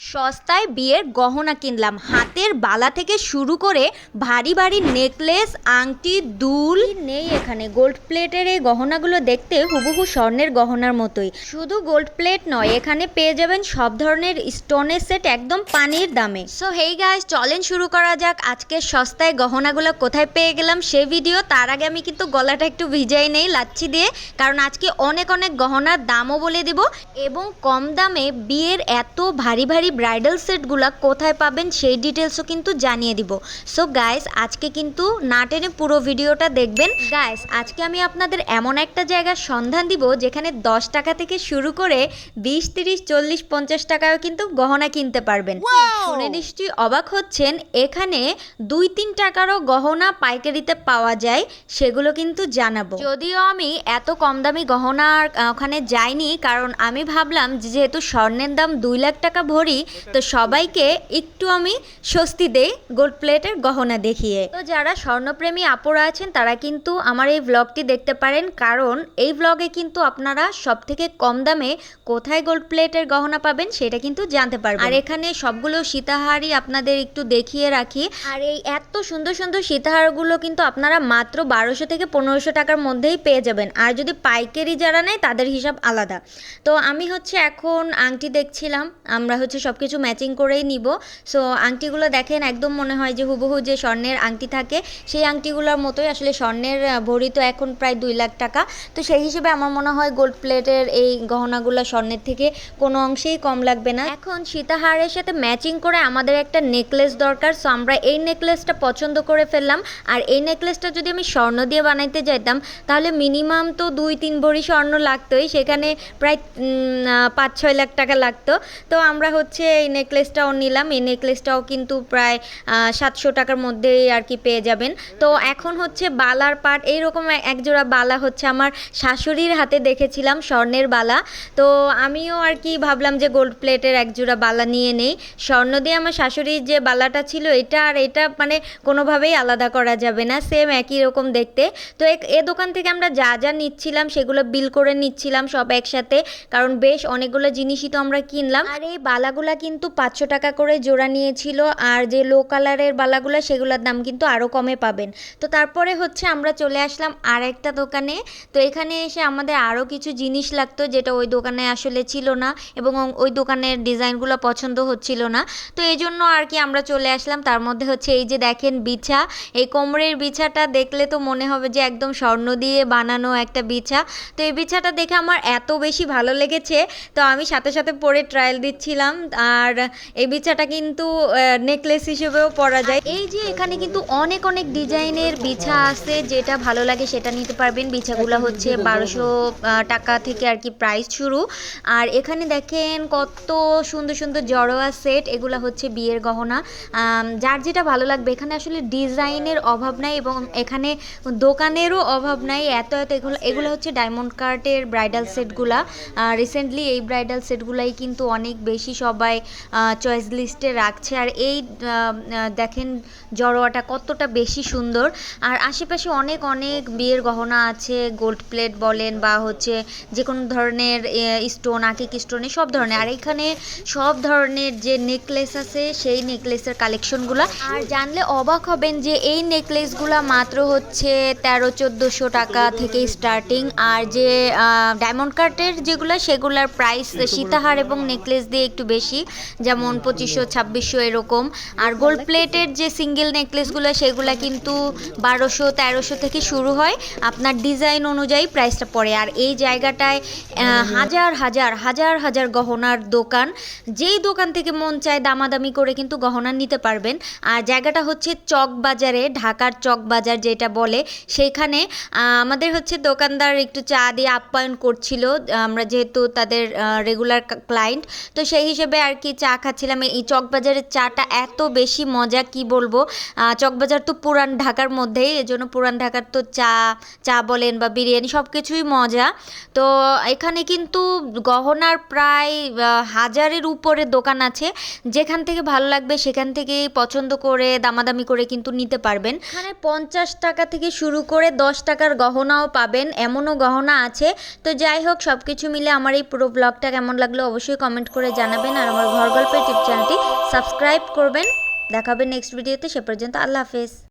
সস্তায় বিয়ের গহনা কিনলাম। হাতের বালা থেকে শুরু করে ভারী ভারী নেকলেস আংটি দুল। নেই এখানে? গোল্ড প্লেটের এই গহনাগুলো দেখতে হুবহু স্বর্ণের গহনার মতোই। শুধু গোল্ড প্লেট নয় এখানে পেয়ে যাবেন সব ধরনের স্টোনের সেট একদম পানির দামে। সো হেই গাইস চলেন শুরু করা যাক। আজকে সস্তায় গহনাগুলো কোথায় পেয়ে গেলাম সে ভিডিও তার আগে আমি কিন্তু গলাটা একটু ভিজাই নেই লাচ্ছি দিয়ে কারণ আজকে অনেক অনেক গহনার দামও বলে দিব এবং কম দামে বিয়ের এত ভারী ভারী ব্রাইডাল সেটগুলা কোথায় পাবেন সেই ডিটেলসও কিন্তু জানিয়ে দিব। সো গাইস আজকে কিন্তু না টেনে পুরো ভিডিওটা দেখবেন। গাইস আজকে আমি আপনাদের এমন একটা জায়গার সন্ধান দিব যেখানে দশ টাকা থেকে শুরু করে বিশ তিরিশ চল্লিশ পঞ্চাশ টাকায়ও কিন্তু গহনা কিনতে পারবেন। শুনে নিশ্চয়ই অবাক হচ্ছেন এখানে দুই তিন টাকারও গহনা পাইকারিতে পাওয়া যায় সেগুলো কিন্তু জানাব। যদিও আমি এত কম দামি গহনা ওখানে যাইনি কারণ আমি ভাবলাম যে যেহেতু স্বর্ণের দাম দুই লাখ টাকা ভরি তো সবাইকে একটু আমি স্বস্তি দেই গোল্ড প্লেটের গহনা দেখিয়ে। তো যারা স্বর্ণপ্রেমী আপুরা আছেন, তারা কিন্তু আমার এই ব্লগটি দেখতে পারেন। কারণ এই ব্লগে কিন্তু আপনারা সব থেকে কম দামে কোথায় গোল্ড প্লেটের গহনা পাবেন, সেটা কিন্তু জানতে পারবেন। আর এখানে সবগুলো সীতাহারই আপনাদের একটু দেখিয়ে রাখি। আর এই এত সুন্দর সুন্দর সীতাহারগুলো কিন্তু আপনারা মাত্র বারোশো থেকে পনেরোশো টাকার মধ্যেই পেয়ে যাবেন। আর যদি পাইকারি যারা নেয়, তাদের হিসাব আলাদা। তো আমি হচ্ছে এখন আংটি দেখছিলাম, আমরা হচ্ছে সব কিছু ম্যাচিং করেই নিব। সো আংটিগুলো দেখেন, একদম মনে হয় যে হুবহু যে স্বর্ণের আংটি থাকে, সেই আংটিগুলোর মতোই আসলে স্বর্ণের ভরি তো এখন প্রায় দুই লাখ টাকা। তো সেই হিসেবে আমার মনে হয় গোল্ড প্লেটের এই গহনাগুলো স্বর্ণের থেকে কোনো অংশেই কম লাগবে না। এখন সীতাহারের সাথে ম্যাচিং করে আমাদের একটা নেকলেস দরকার। সো আমরা এই নেকলেসটা পছন্দ করে ফেললাম। আর এই নেকলেসটা যদি আমি স্বর্ণ দিয়ে বানাইতে যাইতাম, তাহলে মিনিমাম তো দুই তিন ভরি স্বর্ণ লাগতোই। সেখানে প্রায় পাঁচ ছয় লাখ টাকা লাগতো। তো আমরা হচ্ছে এই নেকলেসটাও নিলাম। এই নেকলেসটাও কিন্তু প্রায় সাতশো টাকার মধ্যেই আর কি পেয়ে যাবেন। তো এখন হচ্ছে বালার পাট এইরকম এক- এক জোড়া বালা হচ্ছে আমার শাশুড়ির হাতে দেখেছিলাম, স্বর্ণের বালা। তো আমিও আর কি ভাবলাম যে গোল্ড প্লেটের এক জোড়া বালা নিয়ে নেই। স্বর্ণ দিয়ে আমার শাশুড়ির যে বালাটা ছিল, এটা আর এটা মানে কোনোভাবেই আলাদা করা যাবে না সেম একই রকম দেখতে। তো এ- দোকান থেকে আমরা যা যা নিচ্ছিলাম, সেগুলো বিল করে নিচ্ছিলাম সব একসাথে। কারণ বেশ অনেকগুলো জিনিসই তো আমরা কিনলাম। আর এই বালাগুলা কিন্তু পাঁচশো টাকা করে জোড়া নিয়েছিল আর যে লো কালারের বালাগুলা সেগুলোর দাম কিন্তু আরও কমে পাবেন। তো তারপরে হচ্ছে আমরা চলে আসলাম আর একটা দোকানে। তো এখানে এসে আমাদের আরও কিছু জিনিস লাগতো যেটা ওই দোকানে আসলে ছিল না এবং ওই দোকানের ডিজাইনগুলো পছন্দ হচ্ছিল না। তো এই জন্য আর কি আমরা চলে আসলাম। তার মধ্যে হচ্ছে এই যে দেখেন বিছা। এই কোমরের বিছাটা দেখলে তো মনে হবে যে একদম স্বর্ণ দিয়ে বানানো একটা বিছা। তো এই বিছাটা দেখে আমার এত বেশি ভালো লেগেছে। তো আমি সাথে সাথে পরে ট্রায়াল দিচ্ছিলাম আর এই বিছাটা কিন্তু নেকলেস হিসেবেও পরা যায়। এই যে এখানে কিন্তু অনেক অনেক ডিজাইনের বিছা আছে, যেটা ভালো লাগে সেটা নিতে পারবেন। বিছাগুলো হচ্ছে বারোশো টাকা থেকে আর কি প্রাইস শুরু। আর এখানে দেখেন কত সুন্দর সুন্দর জড়োয়া সেট এগুলো হচ্ছে বিয়ের গহনা। যার যেটা ভালো লাগবে, এখানে আসলে ডিজাইনের অভাব নাই এবং এখানে দোকানেরও অভাব নাই। এত এত এগুলো এগুলো হচ্ছে ডায়মন্ড কার্টের ব্রাইডাল সেটগুলা রিসেন্টলি এই ব্রাইডাল সেটগুলাই কিন্তু অনেক বেশি সবাই চয়েস লিস্টে রাখছে। আর এই দেখেন জড়োয়াটা কতটা বেশি সুন্দর। আর আশেপাশে অনেক অনেক বিয়ের গহনা আছে গোল্ড প্লেট বলেন বা হচ্ছে যে কোনো ধরনের স্টোন আকিক স্টোনে সব ধরনের। আর এখানে সব ধরনের যে নেকলেস আছে, সেই নেকলেসের কালেকশনগুলো আর জানলে অবাক হবেন যে এই নেকলেসগুলো মাত্র হচ্ছে তেরো, চোদ্দোশো টাকা থেকে স্টার্টিং আর যে ডায়মন্ড কার্টের যেগুলো, সেগুলোর প্রাইস সীতাহার এবং নেকলেস দিয়ে একটু বেশি যেমন পঁচিশশো, ছাব্বিশশো এরকম। আর গোল্ড প্লেটের যে সিঙ্গেল নেকলেসগুলো সেগুলো কিন্তু বারোশো, তেরোশো থেকে শুরু হয়। আপনার ডিজাইন অনুযায়ী প্রাইসটা পড়ে। আর এই জায়গাটায় হাজার হাজার হাজার হাজার গহনার দোকান। যেই দোকান থেকে মন চায় দামাদামি করে কিন্তু গহনা নিতে পারবেন। আর জায়গাটা হচ্ছে চক বাজারে ঢাকার চক বাজার যেটা বলে। সেইখানে আমাদের হচ্ছে দোকানদার একটু চা দিয়ে আপ্যায়ন করছিল। আমরা যেহেতু তাদের রেগুলার ক্লায়েন্ট তো সেই হিসেবে আর কি চা খাচ্ছিলাম। এই চকবাজারের চাটা এত বেশি মজা, কি বলব? চকবাজার তো পুরান ঢাকার মধ্যেই এজন্য পুরান ঢাকার তো চা চা বলেন বা বিরিয়ানি সব কিছুই মজা। তো এখানে কিন্তু গহনার প্রায় হাজারের উপরে দোকান আছে। যেখান থেকে ভালো লাগবে সেখান থেকেই পছন্দ করে, দামাদামি করে কিন্তু নিতে পারবেন। এখানে পঞ্চাশ টাকা থেকে শুরু করে দশ টাকার গহনাও পাবেন, এমনও গহনা আছে। তো যাই হোক সব কিছু মিলে আমার এই পুরো ব্লগটা কেমন লাগল অবশ্যই কমেন্ট করে জানাবেন। আর আমার ঘর গল্পের ইউটিউব চ্যানেলটি সাবস্ক্রাইব করবেন। দেখাবেন নেক্সট ভিডিওতে সে পর্যন্ত আল্লাহ হাফেজ।